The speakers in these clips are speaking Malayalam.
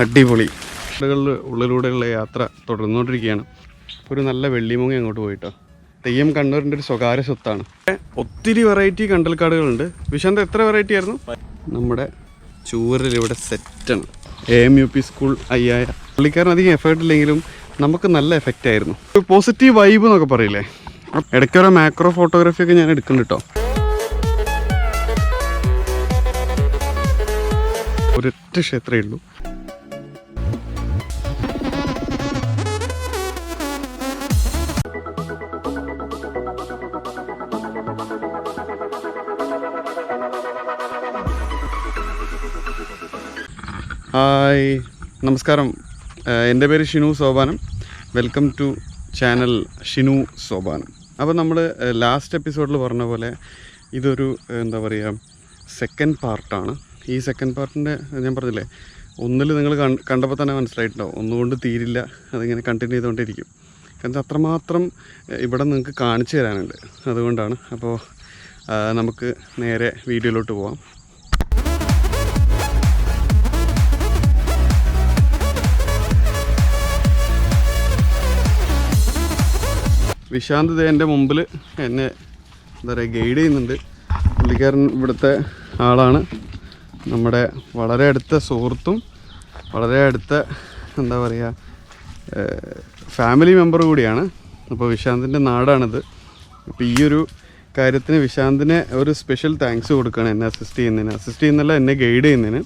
അടിപൊളി. ഉള്ളുകളിൽ ഉള്ളിലൂടെയുള്ള യാത്ര തുടർന്നുകൊണ്ടിരിക്കുകയാണ്. ഒരു നല്ല വെള്ളിമുങ്ങ അങ്ങോട്ട് പോയിട്ടോ. തെയ്യം കണ്ണൂരിന്റെ ഒരു സ്വകാര്യ സ്വത്താണ്. ഒത്തിരി വെറൈറ്റി കണ്ടൽക്കാടുകളുണ്ട്. വിശാന്ത് എത്ര വെറൈറ്റി ആയിരുന്നു? നമ്മുടെ ചൂരൽ ഇവിടെ സെറ്റാണ് A M U P school അയ്യായ പുള്ളിക്കാരൻ അധികം എഫേർട്ട് ഇല്ലെങ്കിലും നമുക്ക് നല്ല എഫക്റ്റ് ആയിരുന്നു. ഒരു പോസിറ്റീവ് വൈബ് എന്നൊക്കെ പറയില്ലേ? ഇടയ്ക്ക് ഓരോ മാക്രോ ഫോട്ടോഗ്രാഫി ഒക്കെ ഞാൻ എടുക്കുന്നുണ്ട് കേട്ടോ ഒരൊറ്റ ക്ഷേത്രമേ ഉള്ളൂ. ഹായ്. നമസ്കാരം. എന്റെ പേര് Shinu Sopanam. Welcome to channel Shinu Sopanam. അപ്പോൾ നമ്മൾ ലാസ്റ്റ് എപ്പിസോഡിൽ പറഞ്ഞ പോലെ ഇതൊരു എന്താ പറയുക സെക്കൻഡ് പാർട്ടാണ് ഈ സെക്കൻഡ് പാർട്ടിന്റെ ഞാൻ പറഞ്ഞില്ലേ ഒന്നിൽ നിങ്ങൾ കണ്ടപ്പോൾ തന്നെ മനസ്സിലായിട്ടുണ്ടാവും ഒന്നുകൊണ്ട് തീരില്ല. അതിങ്ങനെ കണ്ടിന്യൂ ചെയ്തുകൊണ്ടിരിക്കും. കാരണം അത്രമാത്രം ഇവിടെ നിങ്ങൾക്ക് കാണിച്ചു തരാനുണ്ട്. അതുകൊണ്ടാണ്. അപ്പോൾ നമുക്ക് നേരെ വീഡിയോയിലോട്ട് പോവാം. വിശാന്ത് ദേ എന്റെ മുമ്പിൽ എന്നെ എന്താ പറയുക ഗൈഡ് ചെയ്യുന്നുണ്ട്. പുള്ളിക്കാരൻ ഇവിടുത്തെ ആളാണ്. നമ്മുടെ വളരെ അടുത്ത സുഹൃത്തും വളരെ അടുത്ത എന്താ പറയുക ഫാമിലി മെമ്പർ കൂടിയാണ്. അപ്പോൾ വിശാന്തിന്റെ നാടാണിത്. അപ്പോൾ ഈ ഒരു കാര്യത്തിന് വിശാന്തിനെ ഒരു സ്പെഷ്യൽ താങ്ക്സ് കൊടുക്കുകയാണ് എന്നെ അസിസ്റ്റ് ചെയ്യുന്നതിന്. അസിസ്റ്റ് ചെയ്യുന്നല്ല എന്നെ ഗൈഡ് ചെയ്യുന്നതിന്.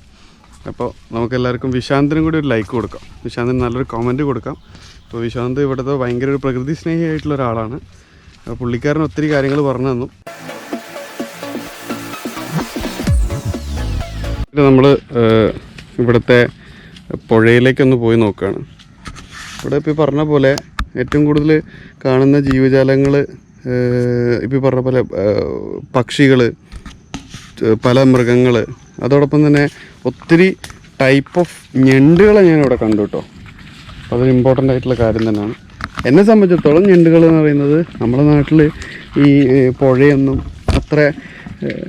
അപ്പോൾ നമുക്ക് എല്ലാവർക്കും വിശാന്തിനും കൂടി ഒരു ലൈക്ക് കൊടുക്കാം. വിശാന്തിന് നല്ലൊരു കമന്റ് കൊടുക്കാം. അപ്പോൾ വിശാന്ത് ഇവിടുത്തെ ഭയങ്കര ഒരു പ്രകൃതി സ്നേഹിയായിട്ടുള്ള ഒരാളാണ് പുള്ളിക്കാരൻ ഒത്തിരി കാര്യങ്ങൾ പറഞ്ഞു തന്നു. നമ്മൾ ഇവിടുത്തെ പുഴയിലേക്കൊന്ന് പോയി നോക്കുകയാണ് ഇവിടെ ഇപ്പോൾ പറഞ്ഞ പോലെ ഏറ്റവും കൂടുതൽ കാണുന്ന ജീവജാലങ്ങൾ ഇപ്പോൾ പറഞ്ഞ പോലെ പക്ഷികൾ പല മൃഗങ്ങൾ അതോടൊപ്പം തന്നെ ഒത്തിരി ടൈപ്പ് ഓഫ് ഞണ്ടുകളെ ഞാൻ ഇവിടെ കണ്ടു കേട്ടോ. അതൊരു ഇമ്പോർട്ടന്റ് ആയിട്ടുള്ള കാര്യം തന്നെയാണ്. എന്നെ സംബന്ധിച്ചിടത്തോളം ഞണ്ടുകൾ എന്ന് പറയുന്നത് നമ്മുടെ നാട്ടിൽ ഈ പുഴയൊന്നും അത്ര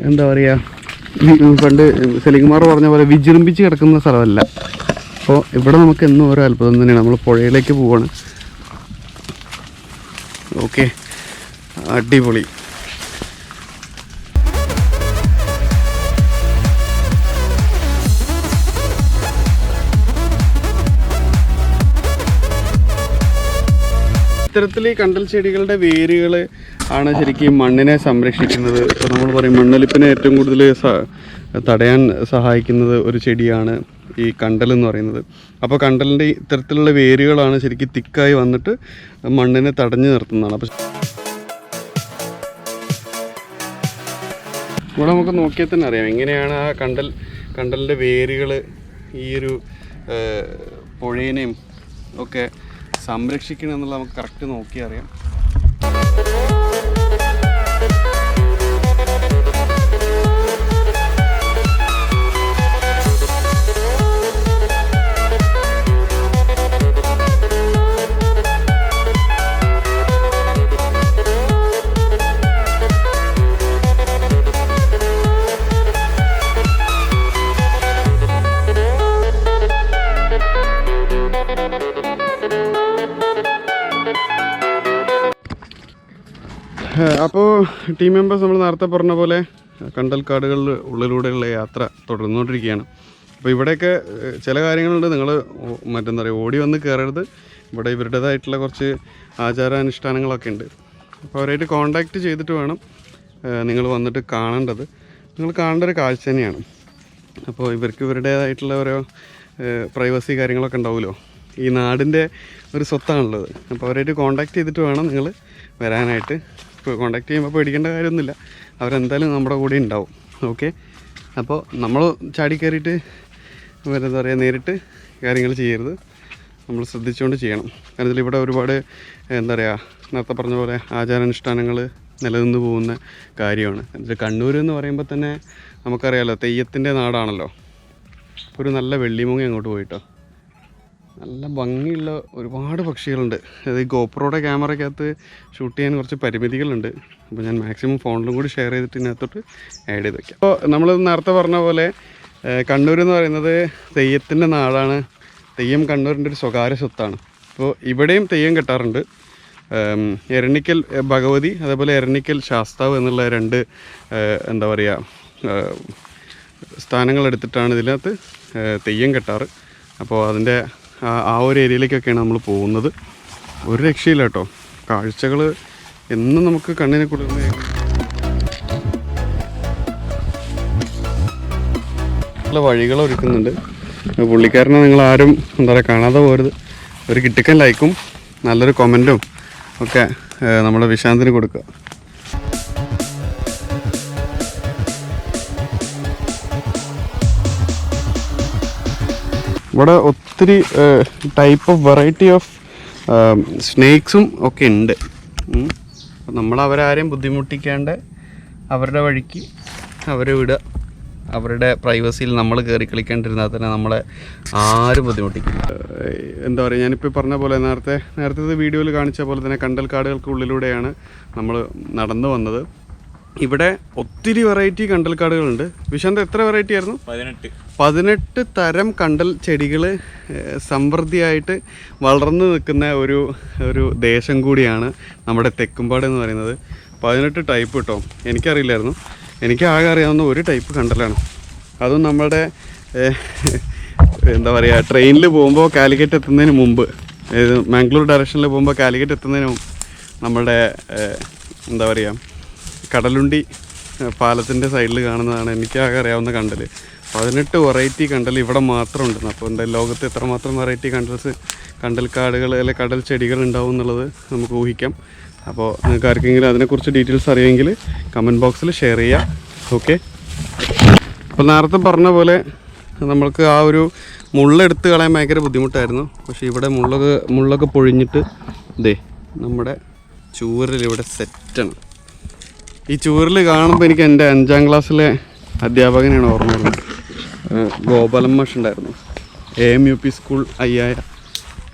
എന്താ പറയുക പണ്ട് സെലികുമാർ പറഞ്ഞ പോലെ വിജൃംഭിച്ച് കിടക്കുന്ന സ്ഥലമല്ല. അപ്പോൾ ഇവിടെ നമുക്ക് എന്നും ഓരോ അത്ഭുതം തന്നെയാണ്. നമ്മൾ പുഴയിലേക്ക് പോവാണ്. ഓക്കെ. അടിപൊളി. ഇത്തരത്തിൽ ഈ കണ്ടൽ ചെടികളുടെ വേരുകൾ ആണ് ശരിക്കും മണ്ണിനെ സംരക്ഷിക്കുന്നത്. ഇപ്പോൾ നമ്മൾ പറയും മണ്ണൊലിപ്പിനെ ഏറ്റവും കൂടുതൽ തടയാൻ സഹായിക്കുന്നത് ഒരു ചെടിയാണ് ഈ കണ്ടൽ എന്ന് പറയുന്നത്. അപ്പോൾ കണ്ടലിന്റെ ഇത്തരത്തിലുള്ള വേരുകളാണ് ശരിക്കും തിക്കായി വന്നിട്ട് മണ്ണിനെ തടഞ്ഞു നിർത്തുന്നതാണ്. അപ്പോൾ ഇവിടെ നമുക്ക് നോക്കിയാൽ തന്നെ അറിയാം എങ്ങനെയാണ് ആ കണ്ടൽ കണ്ടലിന്റെ വേരുകൾ ഈ ഒരു പുഴേനെയും ഒക്കെ സംരക്ഷിക്കണമെന്നുള്ള നമുക്ക് കറക്റ്റ് നോക്കി അറിയാം അപ്പോൾ ടീം മെമ്പേഴ്സ് നമ്മൾ നേരത്തെ പറഞ്ഞ പോലെ കണ്ടൽക്കാടുകളിൽ ഉള്ളിലൂടെയുള്ള യാത്ര തുടർന്നുകൊണ്ടിരിക്കുകയാണ്. അപ്പോൾ ഇവിടെയൊക്കെ ചില കാര്യങ്ങളുണ്ട്. നിങ്ങൾ മറ്റെന്താ പറയുക ഓടി വന്ന് കയറരുത് ഇവിടെ ഇവരുടേതായിട്ടുള്ള കുറച്ച് ആചാരാനുഷ്ഠാനങ്ങളൊക്കെ ഉണ്ട്. അപ്പോൾ അവരായിട്ട് കോണ്ടാക്ട് ചെയ്തിട്ട് വേണം നിങ്ങൾ വന്നിട്ട് കാണേണ്ടത്. നിങ്ങൾ കാണേണ്ട ഒരു കാഴ്ച തന്നെയാണ്. അപ്പോൾ ഇവർക്ക് ഇവരുടേതായിട്ടുള്ള ഓരോ പ്രൈവസി കാര്യങ്ങളൊക്കെ ഉണ്ടാവുമല്ലോ. ഈ നാടിന്റെ ഒരു സ്വത്താണുള്ളത്. അപ്പോൾ അവരായിട്ട് കോണ്ടാക്ട് ചെയ്തിട്ട് വേണം നിങ്ങൾ വരാനായിട്ട്. കോണ്ടാക്ട് ചെയ്യുമ്പോൾ പേടിക്കേണ്ട കാര്യമൊന്നുമില്ല. അവരെന്തായാലും നമ്മുടെ കൂടെ ഉണ്ടാവും. ഓക്കെ അപ്പോൾ നമ്മൾ ചാടി കയറിയിട്ട് എന്താ പറയുക നേരിട്ട് കാര്യങ്ങൾ ചെയ്യരുത്. നമ്മൾ ശ്രദ്ധിച്ചുകൊണ്ട് ചെയ്യണം. കാരണം ഇതിൽ ഇവിടെ ഒരുപാട് എന്താ പറയുക നേരത്തെ പറഞ്ഞ പോലെ ആചാരാനുഷ്ഠാനങ്ങൾ നിലനിന്ന് പോകുന്ന കാര്യമാണ്. ഇതിൽ കണ്ണൂർ എന്ന് പറയുമ്പോൾ തന്നെ നമുക്കറിയാമല്ലോ തെയ്യത്തിന്റെ നാടാണല്ലോ. ഒരു നല്ല വെള്ളിമുങ്ങ അങ്ങോട്ട് പോയിട്ടോ. നല്ല ഭംഗിയുള്ള ഒരുപാട് പക്ഷികളുണ്ട്. അതായത് ഈ ഗോപ്രോയുടെ ക്യാമറയ്ക്കകത്ത് ഷൂട്ട് ചെയ്യാൻ കുറച്ച് പരിമിതികളുണ്ട്. അപ്പോൾ ഞാൻ മാക്സിമം ഫോണിലും കൂടി ഷെയർ ചെയ്തിട്ട് ഇതിനകത്തോട്ട് ആഡ് ചെയ്ത് വയ്ക്കാം അപ്പോൾ നമ്മൾ നേരത്തെ പറഞ്ഞ പോലെ കണ്ണൂർ എന്ന് പറയുന്നത് തെയ്യത്തിന്റെ നാടാണ്. തെയ്യം കണ്ണൂരിന്റെ ഒരു സ്വകാര്യ സ്വത്താണ്. അപ്പോൾ ഇവിടെയും തെയ്യം കെട്ടാറുണ്ട്. എരണിക്കൽ ഭഗവതി അതേപോലെ എരണിക്കൽ ശാസ്താവ് എന്നുള്ള രണ്ട് എന്താ പറയുക സ്ഥാനങ്ങളെടുത്തിട്ടാണ് ഇതിനകത്ത് തെയ്യം കെട്ടാറ്. അപ്പോൾ അതിന്റെ ആ- ഒരു ഏരിയയിലേക്കൊക്കെയാണ് നമ്മൾ പോകുന്നത്. ഒരു രക്ഷയില്ല കേട്ടോ. കാഴ്ചകൾ എന്നും നമുക്ക് കണ്ണിനെ കൊടുക്കുന്ന വഴികൾ ഒരുക്കുന്നുണ്ട്. പുള്ളിക്കാരനെ നിങ്ങൾ ആരും എന്താ പറയുക കാണാതെ പോരുത് ഒരു കിട്ടിക്കൻ ലൈക്കും നല്ലൊരു കമന്റും ഒക്കെ നമ്മുടെ വിശാന്തിന് കൊടുക്കുക. ഇവിടെ ഒത്തിരി ടൈപ്പ് ഓഫ് വെറൈറ്റി ഓഫ് സ്നേക്സും ഒക്കെ ഉണ്ട്. നമ്മൾ അവരാരെയും ബുദ്ധിമുട്ടിക്കാണ്ട് അവരുടെ വഴിക്ക് അവരെ വിടുക. അവരുടെ പ്രൈവസിയിൽ നമ്മൾ കയറി കളിക്കേണ്ടിരുന്നാൽ തന്നെ നമ്മളെ ആരും ബുദ്ധിമുട്ടിക്കില്ല. എന്താ പറയുക ഞാനിപ്പോൾ പറഞ്ഞ പോലെ നേരത്തെ നേരത്തെ വീഡിയോയിൽ കാണിച്ച പോലെ തന്നെ കണ്ടൽ കാടുകൾക്കുള്ളിലൂടെയാണ് നമ്മൾ നടന്നു വന്നത്. ഇവിടെ ഒത്തിരി വെറൈറ്റി കണ്ടൽ കാടുകളുണ്ട് വിശാന്ത് എത്ര വെറൈറ്റി ആയിരുന്നു? പതിനെട്ട്. പതിനെട്ട് തരം കണ്ടൽ ചെടികൾ സമൃദ്ധിയായിട്ട് വളർന്നു നിൽക്കുന്ന ഒരു ഒരു ദേശം കൂടിയാണ് നമ്മുടെ തെക്കുംപാട് എന്ന് പറയുന്നത്. പതിനെട്ട് ടൈപ്പ് കിട്ടും എനിക്കറിയില്ലായിരുന്നു. എനിക്ക് ആകെ അറിയാവുന്ന ഒരു ടൈപ്പ് കണ്ടലാണ്. അതും നമ്മുടെ എന്താ പറയുക ട്രെയിനിൽ പോകുമ്പോൾ കാലിക്കറ്റ് എത്തുന്നതിന് മുമ്പ് മാംഗ്ലൂർ ഡയറക്ഷനിൽ പോകുമ്പോൾ കാലിക്കറ്റ് എത്തുന്നതിന് മുമ്പ് നമ്മുടെ എന്താ പറയുക കടലുണ്ടി പാലത്തിന്റെ സൈഡിൽ കാണുന്നതാണ് എനിക്കാകെ അറിയാവുന്ന കണ്ടൽ പതിനെട്ട് വെറൈറ്റി കണ്ടൽ ഇവിടെ മാത്രം ഉണ്ടെന്ന് അപ്പോൾ എന്താ ലോകത്ത് എത്രമാത്രം വെറൈറ്റി കണ്ടൽസ് കണ്ടൽക്കാടുകൾ അല്ലെ കടൽ ചെടികൾ ഉണ്ടാവും എന്നുള്ളത് നമുക്ക് ഊഹിക്കാം. അപ്പോൾ നിങ്ങൾക്ക് ആർക്കെങ്കിലും അതിനെക്കുറിച്ച് ഡീറ്റെയിൽസ് അറിയുമെങ്കിൽ കമന്റ് ബോക്സിൽ ഷെയർ ചെയ്യാം. ഓക്കെ അപ്പോൾ നേരത്തെ പറഞ്ഞ പോലെ നമ്മൾക്ക് ആ ഒരു മുള്ളെടുത്ത് കളയാൻ ഭയങ്കര ബുദ്ധിമുട്ടായിരുന്നു. പക്ഷേ ഇവിടെ മുള്ളൊക്കെ മുള്ളൊക്കെ പൊഴിഞ്ഞിട്ട് ദേ നമ്മുടെ ചൂരൽ ഇവിടെ സെറ്റാണ് ഈ ചൂരൽ കാണുമ്പോൾ എനിക്ക് എന്റെ അഞ്ചാം ക്ലാസ്സിലെ അധ്യാപകനെയാണ് ഓർമ്മ വരുന്നത്. ഗോപാലം മാഷ് ഉണ്ടായിരുന്നു. A M U P school അയ്യായ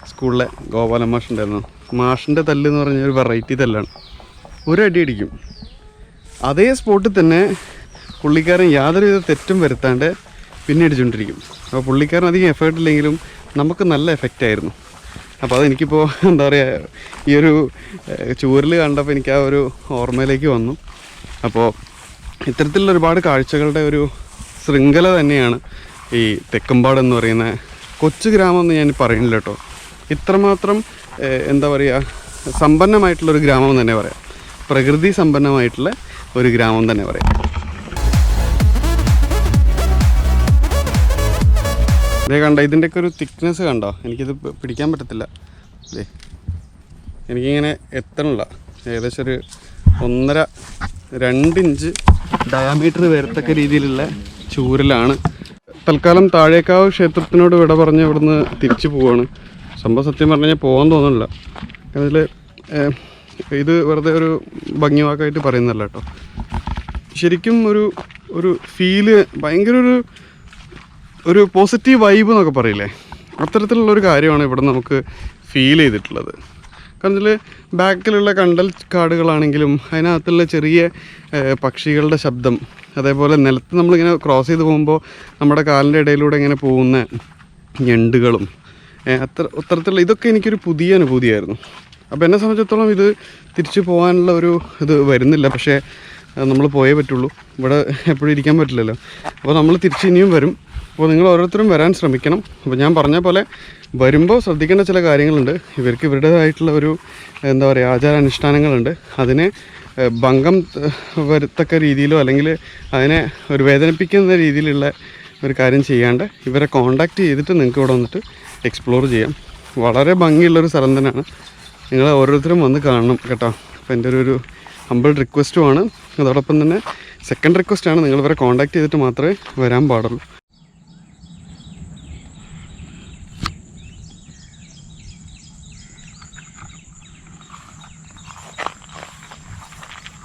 സ്കൂളിലെ ഗോപാലൻ മാഷ് ഉണ്ടായിരുന്നു. മാഷിന്റെ തല്ല് എന്ന് പറഞ്ഞ ഒരു വെറൈറ്റി തല്ലാണ്. ഒരു അടി അടിക്കും. അതേ സ്പോട്ടിൽ തന്നെ പുള്ളിക്കാരൻ യാതൊരുവിധ തെറ്റും വരുത്താണ്ട് പിന്നെ അടിച്ചുകൊണ്ടിരിക്കും അപ്പോൾ പുള്ളിക്കാരൻ അധികം എഫേർട്ട് ഇല്ലെങ്കിലും നമുക്ക് നല്ല എഫക്റ്റ് ആയിരുന്നു. അപ്പോൾ അതെനിക്കിപ്പോൾ എന്താ പറയുക ഈ ഒരു ചൂരിൽ കണ്ടപ്പോൾ എനിക്ക് ആ ഒരു ഓർമ്മയിലേക്ക് വന്നു. അപ്പോൾ ഇത്തരത്തിലുള്ള ഒരുപാട് കാഴ്ചകളുടെ ഒരു ശൃംഖല തന്നെയാണ് ഈ തെക്കമ്പാട് എന്ന് പറയുന്ന കൊച്ചു ഗ്രാമം എന്ന് ഞാൻ പറയുന്നില്ല കേട്ടോ. ഇത്രമാത്രം എന്താ പറയുക സമ്പന്നമായിട്ടുള്ളൊരു ഗ്രാമം തന്നെ പറയാം. പ്രകൃതി സമ്പന്നമായിട്ടുള്ള ഒരു ഗ്രാമം തന്നെ പറയാം. ഇതേ കണ്ട ഇതിന്റെയൊക്കെ ഒരു തിക്നെസ് കണ്ടോ? എനിക്കിത് പിടിക്കാൻ പറ്റത്തില്ല. അല്ലേ എനിക്കിങ്ങനെ എത്തണില്ല. ഏകദേശം ഒരു ഒന്നര രണ്ട് ഇഞ്ച് ഡയാമീറ്റർ വരത്തക്ക രീതിയിലുള്ള ചൂരലാണ്. തൽക്കാലം താഴേക്കാവ് ക്ഷേത്രത്തിനോട് വിട പറഞ്ഞ് ഇവിടുന്ന് തിരിച്ചു പോവാണ്. സംഭവം സത്യം പറഞ്ഞു കഴിഞ്ഞാൽ പോകാൻ തോന്നുന്നില്ല. അതിൽ ഇത് വെറുതെ ഒരു ഭംഗി വാക്കായിട്ട് കേട്ടോ. ശരിക്കും ഒരു ഒരു ഫീൽ ഭയങ്കര ഒരു ഒരു പോസിറ്റീവ് വൈബ് എന്നൊക്കെ പറയില്ലേ? അത്തരത്തിലുള്ള ഒരു കാര്യമാണ് ഇവിടെ നമുക്ക് ഫീൽ ചെയ്തിട്ടുള്ളത്. കാരണം ബാക്കിലുള്ള കണ്ടൽ കാടുകളാണെങ്കിലും അതിനകത്തുള്ള ചെറിയ പക്ഷികളുടെ ശബ്ദം. അതേപോലെ നിലത്ത് നമ്മളിങ്ങനെ ക്രോസ് ചെയ്ത് പോകുമ്പോൾ നമ്മുടെ കാലിന്റെ ഇടയിലൂടെ ഇങ്ങനെ പോകുന്ന ഞണ്ടുകളും. അത്ര അത്തരത്തിലുള്ള ഇതൊക്കെ എനിക്കൊരു പുതിയ അനുഭൂതിയായിരുന്നു. അപ്പോൾ എന്നെ സംബന്ധിച്ചിടത്തോളം ഇത് തിരിച്ചു പോകാനുള്ള ഒരു ഇത് വരുന്നില്ല. പക്ഷേ നമ്മൾ പോയേ പറ്റുള്ളൂ. ഇവിടെ എപ്പോഴും ഇരിക്കാൻ പറ്റില്ലല്ലോ. അപ്പോൾ നമ്മൾ തിരിച്ച് ഇനിയും വരും. അപ്പോൾ നിങ്ങൾ ഓരോരുത്തരും വരാൻ ശ്രമിക്കണം. അപ്പോൾ ഞാൻ പറഞ്ഞ പോലെ വരുമ്പോൾ ശ്രദ്ധിക്കേണ്ട ചില കാര്യങ്ങളുണ്ട്. ഇവർക്ക് ഇവരുടേതായിട്ടുള്ള ഒരു എന്താ പറയുക ആചാരാനുഷ്ഠാനങ്ങളുണ്ട്. അതിനെ ഭംഗം വരുത്തക്ക രീതിയിലോ അല്ലെങ്കിൽ അതിനെ ഒരു വേദനിപ്പിക്കുന്ന രീതിയിലുള്ള ഒരു കാര്യം ചെയ്യാണ്ട് ഇവരെ കോണ്ടാക്റ്റ് ചെയ്തിട്ട് നിങ്ങൾക്ക് ഇവിടെ വന്നിട്ട് എക്സ്പ്ലോർ ചെയ്യാം. വളരെ ഭംഗിയുള്ളൊരു സ്ഥലം തന്നെയാണ്. നിങ്ങൾ ഓരോരുത്തരും വന്ന് കാണണം കേട്ടോ. അപ്പോൾ എന്റെ ഒരു ഹമ്പിൾ റിക്വസ്റ്റുമാണ് അതോടൊപ്പം തന്നെ സെക്കൻഡ് റിക്വസ്റ്റാണ് നിങ്ങൾ ഇവരെ കോൺടാക്ട് ചെയ്തിട്ട് മാത്രമേ വരാൻ പാടുള്ളൂ.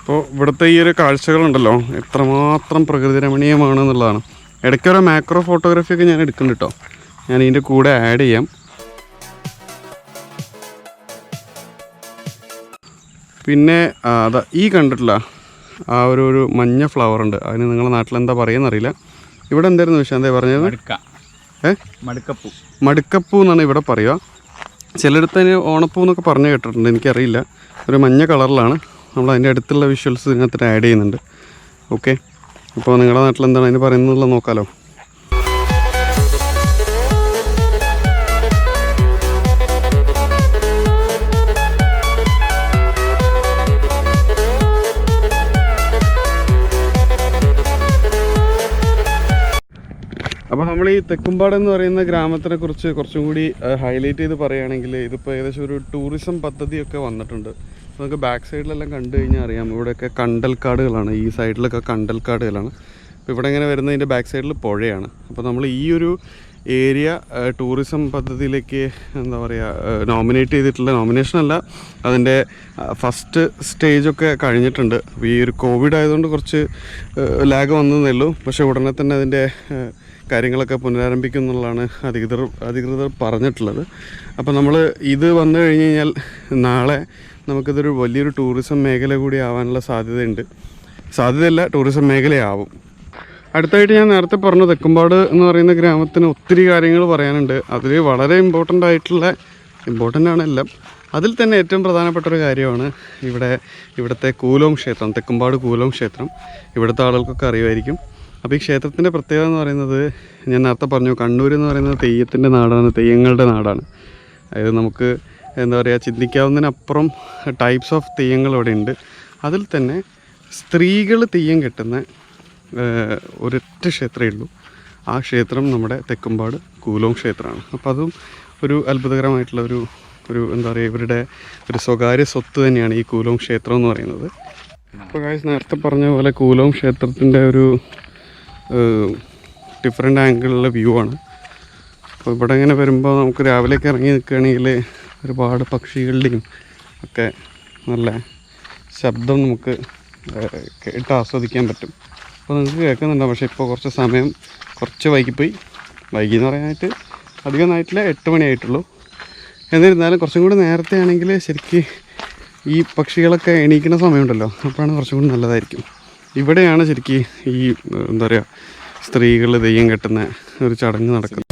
അപ്പോൾ ഇവിടുത്തെ ഈ ഒരു കാഴ്ചകളുണ്ടല്ലോ. എത്രമാത്രം പ്രകൃതി രമണീയമാണ് എന്നുള്ളതാണ്. ഇടയ്ക്കൊരു മാക്രോ ഫോട്ടോഗ്രാഫിയൊക്കെ ഞാൻ എടുക്കുന്നുണ്ട് കേട്ടോ ഞാൻ ഇതിന്റെ കൂടെ ആഡ് ചെയ്യാം. പിന്നെ അതാ ഈ കണ്ടിട്ടില്ല. ആ ഒരു ഒരു മഞ്ഞ ഫ്ലവർ ഉണ്ട്. അതിന് നിങ്ങളുടെ നാട്ടിൽ എന്താ പറയുന്നറിയില്ല ഇവിടെ എന്തായിരുന്നു വിഷയം എന്താ പറഞ്ഞത്? ഏ? മടുക്കപ്പൂ. മടുക്കപ്പൂ എന്നാണ് ഇവിടെ പറയുക. ചിലയിടത്ത് അതിന് ഓണപ്പൂ എന്നൊക്കെ പറഞ്ഞു കേട്ടിട്ടുണ്ട്. എനിക്കറിയില്ല. ഒരു മഞ്ഞ കളറിലാണ് നമ്മൾ അതിന്റെ അടുത്തുള്ള വിഷ്വൽസ് ഇതിനകത്ത് ആഡ് ചെയ്യുന്നുണ്ട്. ഓക്കെ അപ്പോൾ നിങ്ങളുടെ നാട്ടിൽ എന്താണ്? അതിന് പറയുന്നത് നോക്കാലോ. അപ്പോൾ നമ്മൾ ഈ തെക്കുംപാട് എന്ന് പറയുന്ന ഗ്രാമത്തിനെ കുറിച്ച് കുറച്ചും കൂടി ഹൈലൈറ്റ് ചെയ്ത് പറയുകയാണെങ്കിൽ ഇതിപ്പോൾ ഏകദേശം ഒരു ടൂറിസം പദ്ധതിയൊക്കെ വന്നിട്ടുണ്ട്. നമുക്ക് ബാക്ക് സൈഡിലെല്ലാം കണ്ടു കഴിഞ്ഞാൽ അറിയാം. ഇവിടെയൊക്കെ കണ്ടൽക്കാടുകളാണ്. ഈ സൈഡിലൊക്കെ കണ്ടൽക്കാടുകളാണ്. അപ്പോൾ ഇവിടെ ഇങ്ങനെ വരുന്നതിന്റെ ബാക്ക് സൈഡിൽ പുഴയാണ്. അപ്പോൾ നമ്മൾ ഈ ഒരു ഏരിയ ടൂറിസം പദ്ധതിയിലേക്ക് എന്താ പറയുക നോമിനേറ്റ് ചെയ്തിട്ടുള്ള നോമിനേഷൻ അല്ല അതിന്റെ ഫസ്റ്റ് സ്റ്റേജൊക്കെ കഴിഞ്ഞിട്ടുണ്ട്. അപ്പോൾ ഈ ഒരു കോവിഡ് ആയതുകൊണ്ട് കുറച്ച് ലാഗ് വന്നതേ ഉള്ളൂ. പക്ഷേ ഉടനെ തന്നെ അതിന്റെ കാര്യങ്ങളൊക്കെ പുനരാരംഭിക്കും എന്നുള്ളതാണ് അധികൃതർ അധികൃതർ പറഞ്ഞിട്ടുള്ളത്. അപ്പോൾ നമ്മൾ ഇത് വന്നു കഴിഞ്ഞ് കഴിഞ്ഞാൽ നാളെ നമുക്കിതൊരു വലിയൊരു ടൂറിസം മേഖല കൂടി ആവാനുള്ള സാധ്യതയുണ്ട്. സാധ്യതയല്ല ടൂറിസം മേഖലയാവും. അടുത്തായിട്ട് ഞാൻ നേരത്തെ പറഞ്ഞു തെക്കുംപാട് എന്ന് പറയുന്ന ഗ്രാമത്തിന് ഒത്തിരി കാര്യങ്ങൾ പറയാനുണ്ട്. അതിൽ വളരെ ഇമ്പോർട്ടന്റ് ആയിട്ടുള്ള ഇമ്പോർട്ടന്റ് ആണ് എല്ലാം. അതിൽ തന്നെ ഏറ്റവും പ്രധാനപ്പെട്ട ഒരു കാര്യമാണ് ഇവിടെ ഇവിടുത്തെ കൂലോം ക്ഷേത്രം തെക്കുംപാട് കൂലോം ക്ഷേത്രം. ഇവിടുത്തെ ആളുകൾക്കൊക്കെ അറിയുമായിരിക്കും. അപ്പോൾ ഈ ക്ഷേത്രത്തിന്റെ പ്രത്യേകത എന്ന് പറയുന്നത് ഞാൻ നേരത്തെ പറഞ്ഞു കണ്ണൂർ എന്ന് പറയുന്നത് തെയ്യത്തിന്റെ നാടാണ് തെയ്യങ്ങളുടെ നാടാണ്. അതായത് നമുക്ക് എന്താ പറയുക ചിന്തിക്കാവുന്നതിനപ്പുറം ടൈപ്സ് ഓഫ് തെയ്യങ്ങൾ ഇവിടെ ഉണ്ട്. അതിൽ തന്നെ സ്ത്രീകൾ തെയ്യം കെട്ടുന്ന ഒരൊറ്റ ക്ഷേത്രമേ ഉള്ളൂ. ആ ക്ഷേത്രം നമ്മുടെ തെക്കുംപാട് കൂലോം ക്ഷേത്രമാണ്. അപ്പോൾ അതും ഒരു അത്ഭുതകരമായിട്ടുള്ള ഒരു ഒരു എന്താ പറയുക ഇവരുടെ ഒരു സ്വകാര്യ സ്വത്ത് തന്നെയാണ് ഈ കൂലോം ക്ഷേത്രം എന്ന് പറയുന്നത്. അപ്പോൾ കാശ് നേരത്തെ പറഞ്ഞ പോലെ കൂലോം ക്ഷേത്രത്തിന്റെ ഒരു ഡിഫറെന്റ് ആംഗിളിലുള്ള വ്യൂ ആണ്. അപ്പോൾ ഇവിടെ ഇങ്ങനെ വരുമ്പോൾ നമുക്ക് രാവിലെയൊക്കെ ഇറങ്ങി നിൽക്കുകയാണെങ്കിൽ ഒരുപാട് പക്ഷികളുടെയും ഒക്കെ നല്ല ശബ്ദം നമുക്ക് കേട്ട് ആസ്വദിക്കാൻ പറ്റും. അപ്പോൾ നിങ്ങൾക്ക് കേൾക്കുന്നുണ്ടാവും പക്ഷേ ഇപ്പോൾ കുറച്ച് സമയം കുറച്ച് വൈകിപ്പോയി. വൈകി എന്ന് പറയാനായിട്ട് അധികം ആയിട്ടില്ല എട്ട് മണിയായിട്ടുള്ളൂ എന്നിരുന്നാലും കുറച്ചും കൂടി നേരത്തെ ആണെങ്കിൽ ശരിക്ക് ഈ പക്ഷികളൊക്കെ എണീക്കുന്ന സമയമുണ്ടല്ലോ അപ്പോഴാണ് കുറച്ചും കൂടി നല്ലതായിരിക്കും. ഇവിടെയാണ് ശരിക്ക് ഈ എന്താ പറയുക സ്ത്രീകൾ തെയ്യം കെട്ടുന്ന ഒരു ചടങ്ങ് നടക്കുന്നത്.